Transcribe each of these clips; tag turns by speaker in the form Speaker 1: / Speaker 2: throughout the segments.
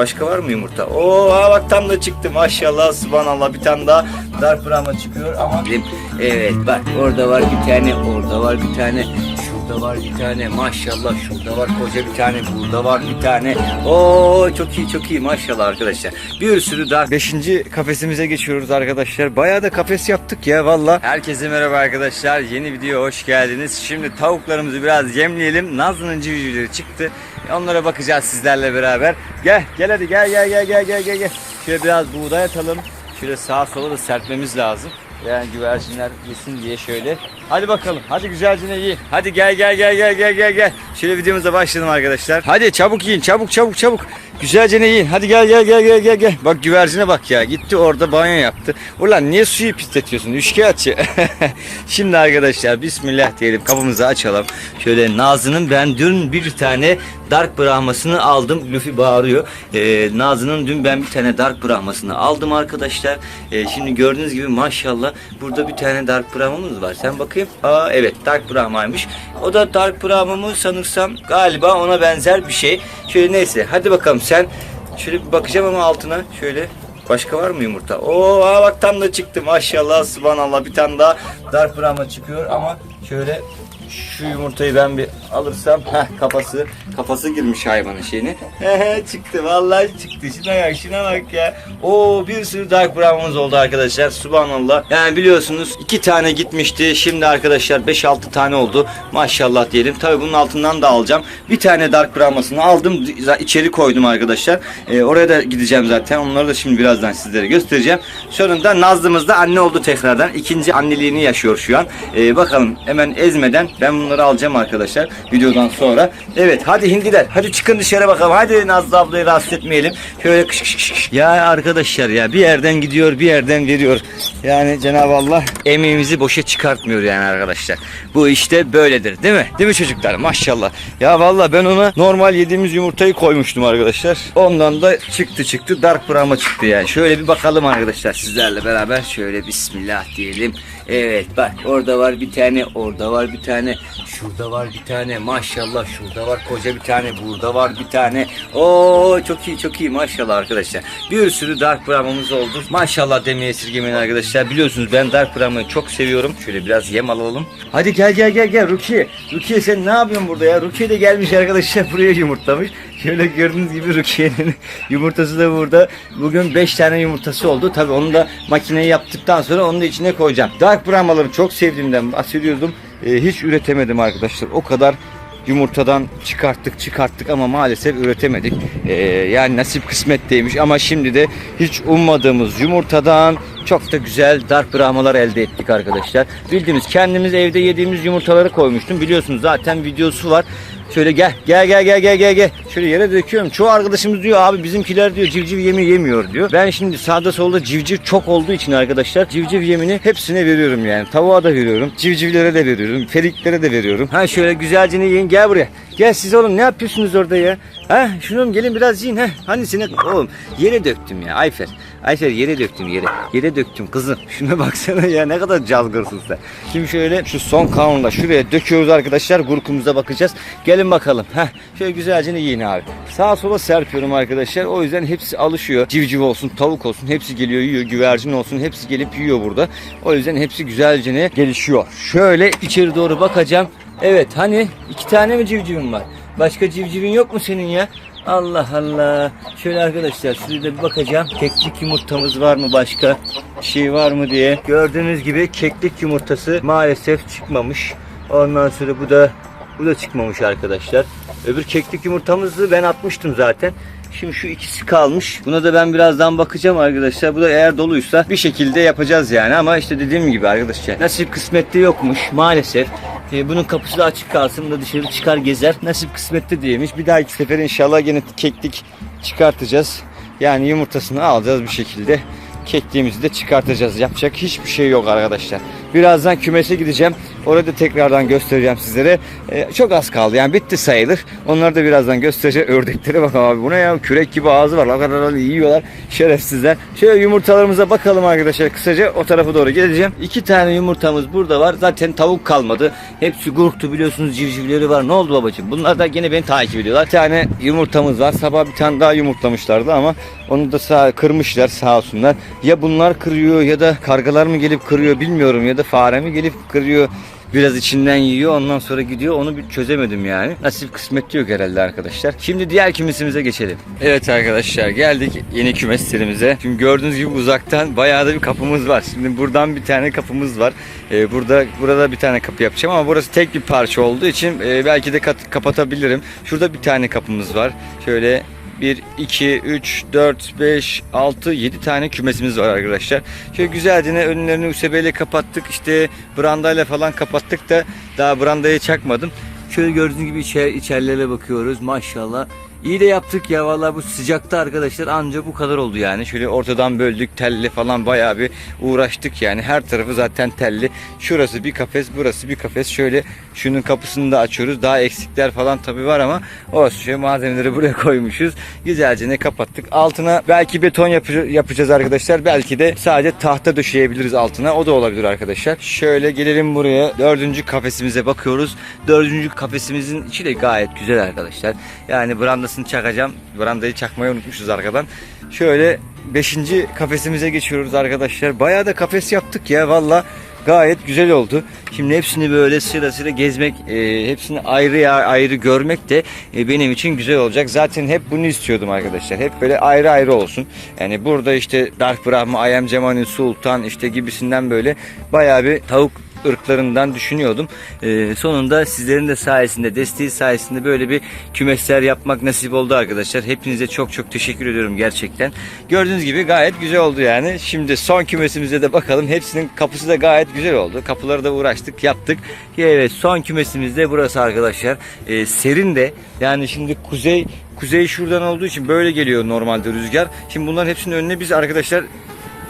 Speaker 1: Başka var mı yumurta? Oo bak tam da çıktı. Maşallah subhanallah. Bir tane daha darp brahma çıkıyor ama evet bak orada var bir tane orada var bir tane şurada var bir tane. Maşallah şurada var koca bir tane burada var bir tane. Oo çok iyi çok iyi. Maşallah arkadaşlar. Bir sürü daha Beşinci kafesimize geçiyoruz arkadaşlar. Bayağı da kafes yaptık ya valla Herkese merhaba arkadaşlar. Yeni videoya hoş geldiniz. Şimdi tavuklarımızı biraz yemleyelim. Nazlı'nın civcivleri çıktı onlara bakacağız sizlerle beraber gel gel hadi gel gel gel gel gel gel şöyle biraz buğday atalım şöyle sağa sola da serpmemiz lazım yani güvercinler yesin diye şöyle. Hadi bakalım. Hadi güzelce yiyin. Hadi gel gel gel gel gel gel gel. Şöyle videomuza başlayalım arkadaşlar. Hadi çabuk yiyin. Çabuk çabuk çabuk. Güzelce yiyin. Hadi gel gel gel gel gel gel. Bak güvercine bak ya. Gitti orada banyo yaptı. Ulan niye suyu pisletiyorsun? Üçkağıtçı. Şimdi arkadaşlar bismillah diyelim. Kapımızı açalım. Şöyle Nazlı'nın ben dün bir tane Dark Brahmasını aldım. Luffy bağırıyor. Ee, Nazlı'nın dün ben bir tane Dark Brahmasını aldım arkadaşlar. Ee, şimdi gördüğünüz gibi maşallah burada bir tane Dark Brahmamız var. Sen bakayım. Aa evet Dark Brahmaymış. O da Dark Brahmamı sanırsam galiba ona benzer bir şey. Şöyle neyse hadi bakalım sen şöyle bir bakacağım ama altına. Şöyle. Başka var mı yumurta? Oo aa bak tam da çıktı. Maşallah subhanallah. Bir tane daha Dark Brahma çıkıyor ama şöyle şu yumurtayı ben bir alırsam heh kafası kafası girmiş hayvanın şeyine. Hehe çıktı vallahi çıktı. Şuna bak şuna bak ya. Oo bir sürü Dark Brahma'mız oldu arkadaşlar. Subhanallah. Yani biliyorsunuz iki tane gitmişti. Şimdi arkadaşlar 5-6 tane oldu. Maşallah diyelim. Tabi bunun altından da alacağım. Bir tane Dark Brahma'sını aldım. içeri koydum arkadaşlar. Ee, oraya da gideceğim zaten. Onları da şimdi birazdan sizlere göstereceğim. Sonunda Nazlı'mız da anne oldu tekrardan. İkinci anneliğini yaşıyor şu an. Ee, bakalım hemen ezmeden ben bunları alacağım arkadaşlar videodan sonra. Evet hadi hindiler. Hadi çıkın dışarı bakalım. Hadi Nazlı ablayı rahatsız etmeyelim. Şöyle kış kış kış. Ya arkadaşlar ya bir yerden gidiyor bir yerden veriyor. Yani Cenab-ı Allah emeğimizi boşa çıkartmıyor yani arkadaşlar. Bu işte böyledir değil mi? Değil mi çocuklar? Maşallah. Ya valla ben ona normal yediğimiz yumurtayı koymuştum arkadaşlar. Ondan da çıktı çıktı Dark Brahma çıktı yani. Şöyle bir bakalım arkadaşlar sizlerle beraber. Şöyle Bismillah diyelim. Evet bak orada var bir tane orada var bir tane şurada var bir tane maşallah şurada var koca bir tane burada var bir tane. Oo çok iyi çok iyi maşallah arkadaşlar. Bir sürü Dark Brahma'mız oldu. Maşallah demeye esirgemeyin arkadaşlar. Biliyorsunuz ben Dark Brahma'yı çok seviyorum. Şöyle biraz yem alalım. Hadi gel gel gel gel Rukiye. Rukiye sen ne yapıyorsun burada ya? Rukiye de gelmiş arkadaşlar buraya yumurtlamış. Şöyle gördüğünüz gibi Rukiye'nin yumurtası da burada. Bugün 5 tane yumurtası oldu. Tabii onu da makineye yaptıktan sonra onu da içine koyacağım. Dark Brahmaları çok sevdiğimden bahsediyordum. Ee, hiç üretemedim arkadaşlar. O kadar yumurtadan çıkarttık çıkarttık ama maalesef üretemedik. Ee, yani nasip kısmetteymiş ama şimdi de hiç ummadığımız yumurtadan çok da güzel dark brahmalar elde ettik arkadaşlar. Bildiğimiz kendimiz evde yediğimiz yumurtaları koymuştum. Biliyorsunuz zaten videosu var. Şöyle gel gel gel gel gel gel gel. Şöyle yere döküyorum. Çoğu arkadaşımız diyor abi bizimkiler diyor civciv yemi yemiyor diyor. Ben şimdi sağda solda civciv çok olduğu için arkadaşlar civciv yemini hepsine veriyorum yani. Tavuğa da veriyorum. Civcivlere de veriyorum. Feriklere de veriyorum. Ha şöyle güzelce yiyin gel buraya. Gel siz oğlum ne yapıyorsunuz orada ya? Ha şunu oğlum gelin biraz yiyin ha. Hani sinek oğlum yere döktüm ya Ayfer. Ayfer yere döktüm yere. Yere döktüm kızım. Şuna baksana ya ne kadar cazgırsın sen. Şimdi şöyle şu son kanunla şuraya döküyoruz arkadaşlar. Gurkumuza bakacağız. Gelin bakalım. Heh, şöyle güzelce yiyin abi. Sağa sola serpiyorum arkadaşlar. O yüzden hepsi alışıyor. Civciv olsun, tavuk olsun hepsi geliyor yiyor. Güvercin olsun hepsi gelip yiyor burada. O yüzden hepsi güzelce gelişiyor. Şöyle içeri doğru bakacağım. Evet hani iki tane mi civcivin var? Başka civcivin yok mu senin ya? Allah Allah. Şöyle arkadaşlar şurada bir bakacağım. Keklik yumurtamız var mı başka? Şey var mı diye. Gördüğünüz gibi keklik yumurtası maalesef çıkmamış. Ondan sonra bu da bu da çıkmamış arkadaşlar. Öbür keklik yumurtamızı ben atmıştım zaten. Şimdi şu ikisi kalmış. Buna da ben birazdan bakacağım arkadaşlar. Bu da eğer doluysa bir şekilde yapacağız yani. Ama işte dediğim gibi arkadaşlar. Nasip kısmette yokmuş maalesef. Ee, bunun kapısı da açık kalsın. Da dışarı çıkar gezer. Nasip kısmette diyemiş. Bir dahaki sefer inşallah gene keklik çıkartacağız. Yani yumurtasını alacağız bir şekilde. Kekliğimizi de çıkartacağız. Yapacak hiçbir şey yok arkadaşlar. Birazdan kümese gideceğim. Orada da tekrardan göstereceğim sizlere. Ee, çok az kaldı yani bitti sayılır. Onları da birazdan göstereceğim. Ördeklere bakın abi bu ne ya kürek gibi ağzı var. Lakadalar yiyorlar şerefsizler. Şöyle yumurtalarımıza bakalım arkadaşlar kısaca o tarafa doğru geleceğim. İki tane yumurtamız burada var. Zaten tavuk kalmadı. Hepsi gurktu biliyorsunuz civcivleri var. Ne oldu babacığım? Bunlar da yine beni takip ediyorlar. Bir tane yumurtamız var. Sabah bir tane daha yumurtlamışlardı ama onu da sağ, kırmışlar sağ olsunlar. Ya bunlar kırıyor ya da kargalar mı gelip kırıyor bilmiyorum ya da fare mi gelip kırıyor. Biraz içinden yiyor ondan sonra gidiyor onu bir çözemedim yani. Nasip kısmet yok herhalde arkadaşlar. Şimdi diğer kümesimize geçelim. Evet arkadaşlar geldik yeni kümes serimize. Şimdi gördüğünüz gibi uzaktan bayağı da bir kapımız var. Şimdi buradan bir tane kapımız var. Ee, burada burada bir tane kapı yapacağım ama burası tek bir parça olduğu için e, belki de kat- kapatabilirim. Şurada bir tane kapımız var. Şöyle 1, 2, 3, 4, 5, 6, 7 tane kümesimiz var arkadaşlar. Şöyle güzelce önlerini usebeyle kapattık. İşte brandayla falan kapattık da daha brandayı çakmadım. Şöyle gördüğünüz gibi içer, içerilere bakıyoruz maşallah. İyi de yaptık ya vallahi bu sıcakta arkadaşlar anca bu kadar oldu yani. Şöyle ortadan böldük telli falan bayağı bir uğraştık yani. Her tarafı zaten telli. Şurası bir kafes burası bir kafes. Şöyle şunun kapısını da açıyoruz. Daha eksikler falan tabii var ama olsun şöyle malzemeleri buraya koymuşuz. Güzelce ne kapattık. Altına belki beton yapı- yapacağız arkadaşlar. Belki de sadece tahta döşeyebiliriz altına. O da olabilir arkadaşlar. Şöyle gelelim buraya. Dördüncü kafesimize bakıyoruz. Dördüncü kafesimizin içi de gayet güzel arkadaşlar. Yani brandasını çakacağım. Brandayı çakmayı unutmuşuz arkadan. Şöyle beşinci kafesimize geçiyoruz arkadaşlar. Bayağı da kafes yaptık ya valla. Gayet güzel oldu. Şimdi hepsini böyle sıra sıra gezmek, e, hepsini ayrı ayrı görmek de e, benim için güzel olacak. Zaten hep bunu istiyordum arkadaşlar. Hep böyle ayrı ayrı olsun. Yani burada işte Dark Brahma, Ayam Cemani, Sultan işte gibisinden böyle bayağı bir tavuk ırklarından düşünüyordum. Ee, sonunda sizlerin de sayesinde, desteği sayesinde böyle bir kümesler yapmak nasip oldu arkadaşlar. Hepinize çok çok teşekkür ediyorum gerçekten. Gördüğünüz gibi gayet güzel oldu yani. Şimdi son kümesimize de bakalım. Hepsinin kapısı da gayet güzel oldu. Kapıları da uğraştık, yaptık. Evet, son kümesimiz de burası arkadaşlar. Ee, serin de yani şimdi kuzey kuzey şuradan olduğu için böyle geliyor normalde rüzgar. Şimdi bunların hepsinin önüne biz arkadaşlar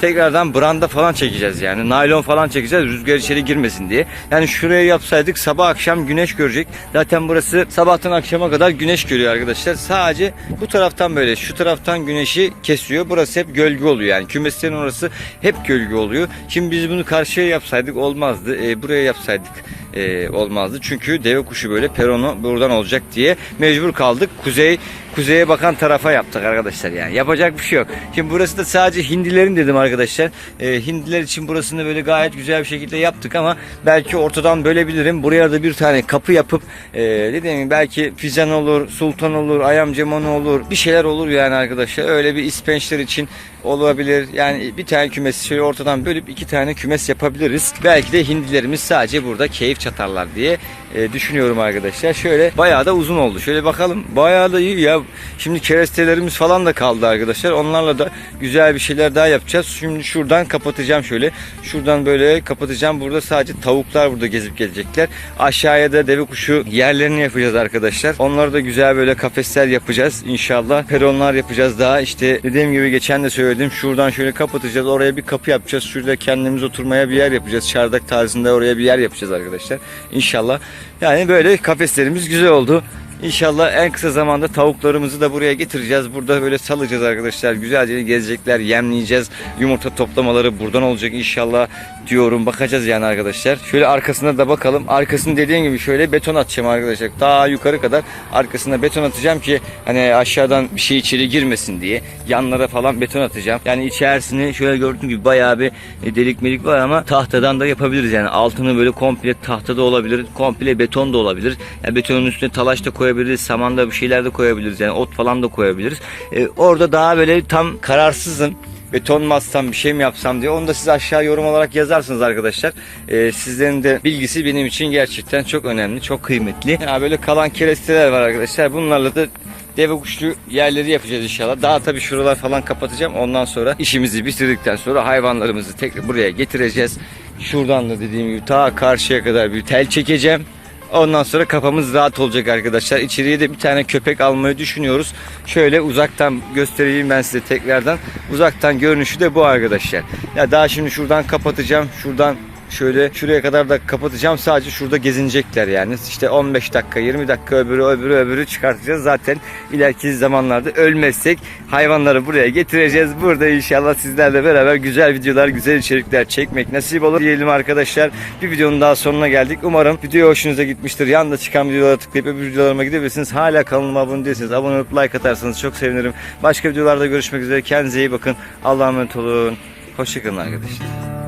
Speaker 1: tekrardan branda falan çekeceğiz yani. Naylon falan çekeceğiz rüzgar içeri girmesin diye. Yani şuraya yapsaydık sabah akşam güneş görecek. Zaten burası sabahtan akşama kadar güneş görüyor arkadaşlar. Sadece bu taraftan böyle şu taraftan güneşi kesiyor. Burası hep gölge oluyor yani. Kümeslerin orası hep gölge oluyor. Şimdi biz bunu karşıya yapsaydık olmazdı. Ee, buraya yapsaydık e, olmazdı. Çünkü deve kuşu böyle peronu buradan olacak diye mecbur kaldık. Kuzey kuzeye bakan tarafa yaptık arkadaşlar yani. Yapacak bir şey yok. Şimdi burası da sadece hindilerin dedim arkadaşlar. E, hindiler için burasını böyle gayet güzel bir şekilde yaptık ama belki ortadan bölebilirim. Buraya da bir tane kapı yapıp e, dediğim gibi belki Fizan olur, Sultan olur, Ayam Ceman olur. Bir şeyler olur yani arkadaşlar. Öyle bir ispençler için olabilir. Yani bir tane kümesi şöyle ortadan bölüp iki tane kümes yapabiliriz. Belki de hindilerimiz sadece burada keyif çatarlar diye e, düşünüyorum arkadaşlar. Şöyle bayağı da uzun oldu. Şöyle bakalım. Bayağı da iyi ya. Şimdi kerestelerimiz falan da kaldı arkadaşlar. Onlarla da güzel bir şeyler daha yapacağız. Şimdi şuradan kapatacağım şöyle. Şuradan böyle kapatacağım. Burada sadece tavuklar burada gezip gelecekler. Aşağıya da deve kuşu yerlerini yapacağız arkadaşlar. Onları da güzel böyle kafesler yapacağız inşallah. Peronlar yapacağız daha. İşte dediğim gibi geçen de söyledim. Şuradan şöyle kapatacağız. Oraya bir kapı yapacağız. Şurada kendimiz oturmaya bir yer yapacağız. Çardak tarzında oraya bir yer yapacağız arkadaşlar. İnşallah. Yani böyle kafeslerimiz güzel oldu. İnşallah en kısa zamanda tavuklarımızı da buraya getireceğiz. Burada böyle salacağız arkadaşlar. Güzelce gezecekler, yemleyeceğiz. Yumurta toplamaları buradan olacak inşallah diyorum. Bakacağız yani arkadaşlar. Şöyle arkasına da bakalım. Arkasını dediğim gibi şöyle beton atacağım arkadaşlar. Daha yukarı kadar arkasına beton atacağım ki hani aşağıdan bir şey içeri girmesin diye. Yanlara falan beton atacağım. Yani içerisini şöyle gördüğünüz gibi bayağı bir e, delik melik var ama tahtadan da yapabiliriz yani. Altını böyle komple tahtada olabilir. Komple beton da olabilir. Yani betonun üstüne talaş da koyabiliriz. Saman da bir şeyler de koyabiliriz. Yani ot falan da koyabiliriz. E, orada daha böyle tam kararsızım beton mu bir şey mi yapsam diye onu da siz aşağı yorum olarak yazarsınız arkadaşlar. Ee, sizlerin de bilgisi benim için gerçekten çok önemli, çok kıymetli. Ya böyle kalan keresteler var arkadaşlar. Bunlarla da deve kuşlu yerleri yapacağız inşallah. Daha tabii şuralar falan kapatacağım. Ondan sonra işimizi bitirdikten sonra hayvanlarımızı tekrar buraya getireceğiz. Şuradan da dediğim gibi ta karşıya kadar bir tel çekeceğim. Ondan sonra kafamız rahat olacak arkadaşlar. İçeriye de bir tane köpek almayı düşünüyoruz. Şöyle uzaktan göstereyim ben size tekrardan. Uzaktan görünüşü de bu arkadaşlar. Ya daha şimdi şuradan kapatacağım. Şuradan
Speaker 2: Şöyle şuraya kadar da kapatacağım. Sadece şurada gezinecekler yani. İşte 15 dakika, 20 dakika öbürü öbürü öbürü çıkartacağız. Zaten ileriki zamanlarda ölmezsek hayvanları buraya getireceğiz. Burada inşallah sizlerle beraber güzel videolar, güzel içerikler çekmek nasip olur diyelim arkadaşlar. Bir videonun daha sonuna geldik. Umarım video hoşunuza gitmiştir. Yanında çıkan videolara tıklayıp öbür videolarıma gidebilirsiniz. Hala kanalıma abone değilseniz abone olup like atarsanız çok sevinirim. Başka videolarda görüşmek üzere. Kendinize iyi bakın. Allah'a emanet olun. Hoşçakalın arkadaşlar.